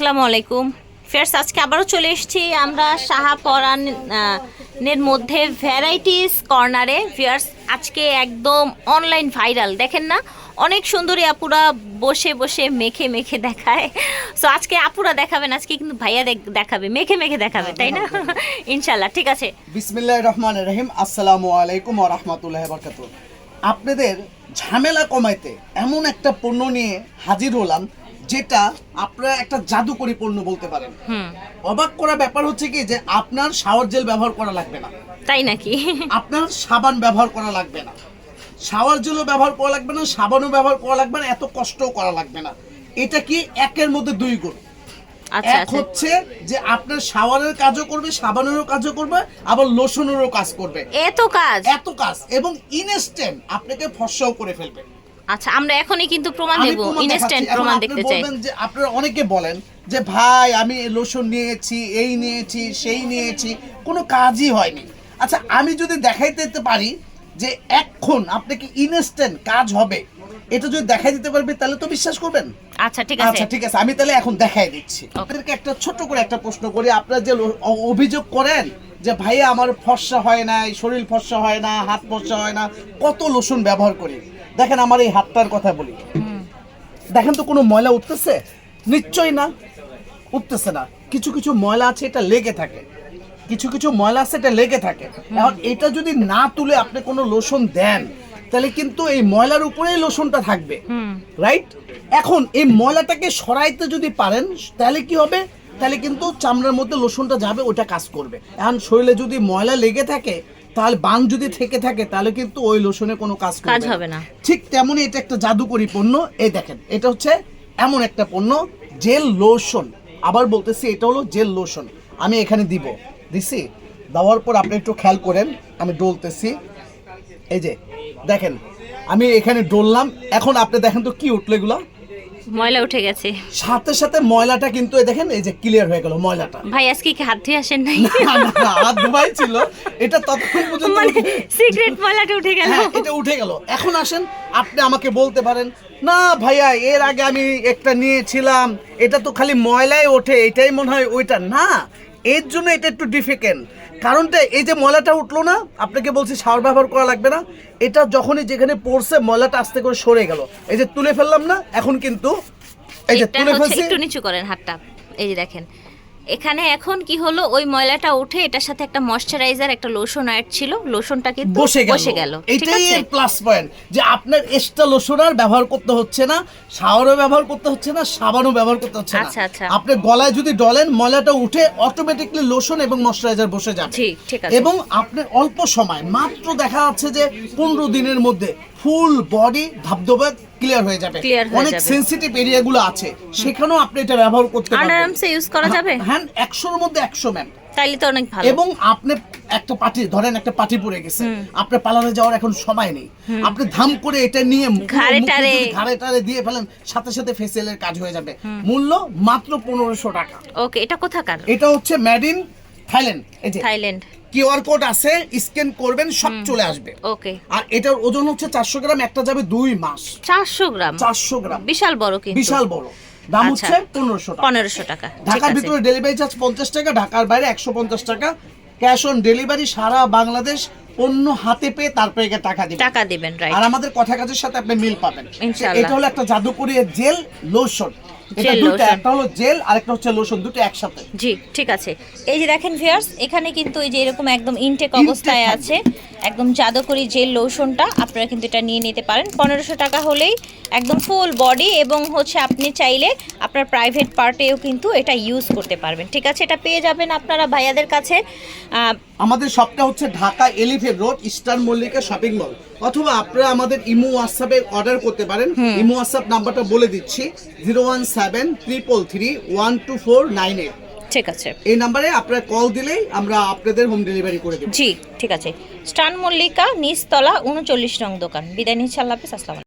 আসসালামু আলাইকুম। ফেয়ার্স আজকে আবারও চলে এসেছি আমরা সাহা পরানের মধ্যে ভ্যারাইটিস কর্নারে ফেয়ার্স আজকে একদম অনলাইন ভাইরাল দেখেন না? অনেক সুন্দরী আপুরা বসে বসে মেখে মেখে দেখায়। সো আজকে আপুরা দেখাবেন আজকে কিন্তু ভাইয়া দেখ- দেখাবে মেখে মেখে দেখাবে তাই না? ইনশাল্লাহ ঠিক আছে। বিসমিল্লাহ রহমান রহিম। আসসালামু আলাইকুম ও রহমতুল্লাহ বরকাত আপনাদের ঝামেলা কমাইতে এমন একটা পণ্য নিয়ে হাজির হলাম। যেটা আপনারা একটা জাদুকরি পণ্য বলতে পারেন। অবাক করা ব্যাপার হচ্ছে কি যে আপনার শাওয়ার জেল ব্যবহার করা লাগবে না। তাই নাকি? আপনার সাবান ব্যবহার করা লাগবে না। শাওয়ার জেলও ব্যবহার করা লাগবে না সাবানও ব্যবহার করা লাগবে না এত কষ্টও করা লাগবে না। এটা কি একের মধ্যে দুই গুণ? আচ্ছা এক আচ্ছা। হচ্ছে যে আপনার শাওয়ারের কাজও করবে সাবানেরও কাজও করবে আবার লোশনেরও কাজ করবে। এত কাজ? এত কাজ এবং ইনস্ট্যান্ট আপনাকে ফর্সাও করে ফেলবে। আচ্ছা আমরা এখনই কিন্তু প্রমাণ দেব ইনস্ট্যান্ট প্রমাণ দেখতে চাই। বলবেন যে আপনারা অনেকে বলেন যে ভাই আমি লোশন নিয়েছি এই নিয়েছি সেই নিয়েছি। কোনো কাজই হয়নি। আচ্ছা আমি যদি দেখাইতে দিতে পারি যে এখন আপনাকে ইনস্ট্যান্ট কাজ হবে এটা যদি দেখাই দিতে পারবে তাহলে তো বিশ্বাস করবেন? আচ্ছা ঠিক আছে। আচ্ছা ঠিক আছে আমি তাহলে এখন দেখাই দিচ্ছি। আপনাদেরকে একটা ছোট করে একটা প্রশ্ন করি আপনারা যে অভিযোগ করেন যে ভাইয়া আমার ফর্সা হয় না শরীর ফর্সা হয় না হাত ফর্সা হয় না কত লোশন ব্যবহার করি? দেখেন আমার এই হাতটার কথা বলি। দেখেন তো কোনো ময়লা উঠতেছে? নিশ্চয়ই না। উঠতেছে না। কিছু কিছু ময়লা আছে, এটা লেগে থাকে। কিছু কিছু ময়লা আছে, এটা লেগে থাকে। এখন এটা যদি না তুলে আপনি কোনো লোশন দেন, তাহলে কিন্তু এই ময়লার উপরেই লোশনটা থাকবে। রাইট এখন এই ময়লাটাকে সরাইতে যদি পারেন, তাহলে কি হবে? তাহলে কিন্তু চামড়ার মধ্যে লোশনটা যাবে ওটা কাজ করবে। এখন শরীরে যদি ময়লা লেগে থাকে তাহলে বান যদি থেকে থাকে তাহলে কিন্তু ওই লোশনে কোনো কাজ কাজ হবে না। ঠিক তেমনই এটা একটা জাদুকরি পণ্য। এই দেখেন এটা হচ্ছে এমন একটা পণ্য জেল লোশন আবার বলতেছি এটা হলো জেল লোশন আমি এখানে দিব। দিছি দেওয়ার পর আপনি একটু খেয়াল করেন আমি ডলতেছি। এই যে দেখেন আমি এখানে ডললাম। এখন আপনি দেখেন তো কি উঠল এগুলো। ময়লা উঠে গেছে। সাথে সাথে ময়লাটা কিন্তু দেখেন এই যে ক্লিয়ার হয়ে গেল ময়লাটা। ভাই আজকে কি হাত ধুয়ে আসেন নাই? হাত ধোয়াই ছিল। এটা ততক্ষণ পর্যন্ত মানে সিক্রেট ময়লাটা উঠে গেল। হ্যাঁ এটা উঠে গেল। এখন আসেন আপনি আমাকে বলতে পারেন না ভাইয়া এর আগে আমি একটা নিয়েছিলাম। এটা তো খালি ময়লাই ওঠে এটাই মনে হয় ওইটা। না এর জন্য এটা একটু ডিফিকেন্ট কারণটা এই যে ময়লাটা উঠল না আপনাকে বলছি সার ব্যবহার করা লাগবে না। এটা যখনই যেখানে পড়ছে ময়লাটা আস্তে করে সরে গেল। এই যে তুলে ফেললাম না এখন কিন্তু এই যে তুলে ফেলছি। একটু নিচু করেন হাতটা। এই যে দেখেন এখানে এখন কি হলো? ওই ময়লাটা উঠে এটার সাথে একটা ময়শ্চারাইজার একটা লোশন অ্যাড ছিল। লোশনটা কিন্তু বসে গেল। বসে গেল। এটাই এর প্লাস পয়েন্ট যে আপনার এক্সট্রা লোশন আর ব্যবহার করতে হচ্ছে না শাওয়ারও ব্যবহার করতে হচ্ছে না সাবানও ব্যবহার করতে হচ্ছে না। আচ্ছা, আচ্ছা। আপনি গলায় যদি ডলেন ময়লাটা উঠে অটোমেটিকলি লোশন এবং ময়শ্চারাইজার বসে যাবে। ঠিক, ঠিক আছে। এবং আপনার অল্প সময় মাত্র দেখা যাচ্ছে যে পনেরো দিনের মধ্যে ফুল বডি ধবধবে ক্লিয়ার হয়ে যাবে। হয়ে অনেক। সেনসিটিভ এরিয়াগুলো আছে। সেখানেও আপনি এটা ব্যবহার করতে পারবেন। আরামসে ইউজ করা যাবে? হ্যাঁ একশোর মধ্যে একশো ম্যাম তাইলে তো অনেক ভালো। এবং আপনি একটা পার্টি ধরেন একটা পার্টি পড়ে গেছে। আপনার পার্লারে যাওয়ার এখন সময় নেই। আপনি ধাম করে এটা নিয়ে ঘাড়ে দিয়ে ফেলেন সাথে সাথে ফেসিয়ালের কাজ হয়ে যাবে। মূল্য মাত্র পনেরোশো টাকা। ওকে এটা কোথাকার? এটা হচ্ছে মেড ইন থাইল্যান্ড এই যে থাইল্যান্ড কিউআর কোড আছে স্ক্যান করবেন সব চলে আসবে। ওকে। আর এটার ওজন হচ্ছে চারশো গ্রাম একটা যাবে দুই মাস। চারশো গ্রাম? চারশো গ্রাম। বিশাল বড় কিন্তু। বিশাল বড়। দাম আচ্ছা। হচ্ছে পনেরোশো টাকা। পনেরোশো টাকা। ঢাকার ভিতরে ডেলিভারি চার্জ পঞ্চাশ টাকা ঢাকার বাইরে একশো পঞ্চাশ টাকা। ক্যাশ অন ডেলিভারি সারা বাংলাদেশ অন্য হাতে পেয়ে তারপরে টাকা দিবেন। টাকা দিবেন রাইট আর আমাদের কথা কাজের সাথে আপনি মিল পাবেন। ইনশাআল্লাহ। এটা হলো একটা জাদুকরি জেল লোশন এটা দুটো একটা হলো জেল আর একটা হচ্ছে লোশন দুটো একসাথে। জি ঠিক আছে। এই যে দেখেন ভিউয়ার্স এখানে কিন্তু এই যে এরকম একদম ইনটেক অবস্থায় আছে একদম জাদুকরি জেল লোশনটা আপনারা কিন্তু এটা নিয়ে নিতে পারেন। পনেরোশো টাকা হলেই একদম ফুল বডি এবং হচ্ছে আপনি চাইলে আপনার প্রাইভেট পার্টেও কিন্তু এটা ইউজ করতে পারবেন। ঠিক আছে? এটা পেয়ে যাবেন আপনারা ভাইয়াদের কাছে। আহ, আমাদের শপটা হচ্ছে Dhaka Elephant Road Eastern Mallika Shopping Mall. অথবা আপনারা আমাদের ইমো হোয়াটসঅ্যাপে অর্ডার করতে পারেন। ইমো হোয়াটসঅ্যাপ নাম্বারটা বলে দিচ্ছি zero one seven triple three one two four nine eight. ঠিক আছে। এই নাম্বারে আপনারা কল দিলেই আমরা আপনাদের হোম ডেলিভারি করে দেব। জি ঠিক আছে। স্টান মল্লিকা নিচতলা উনচল্লিশ নং দোকান। বিদায় নিচ্ছি আল্লাহ হাফিজ আসসালাম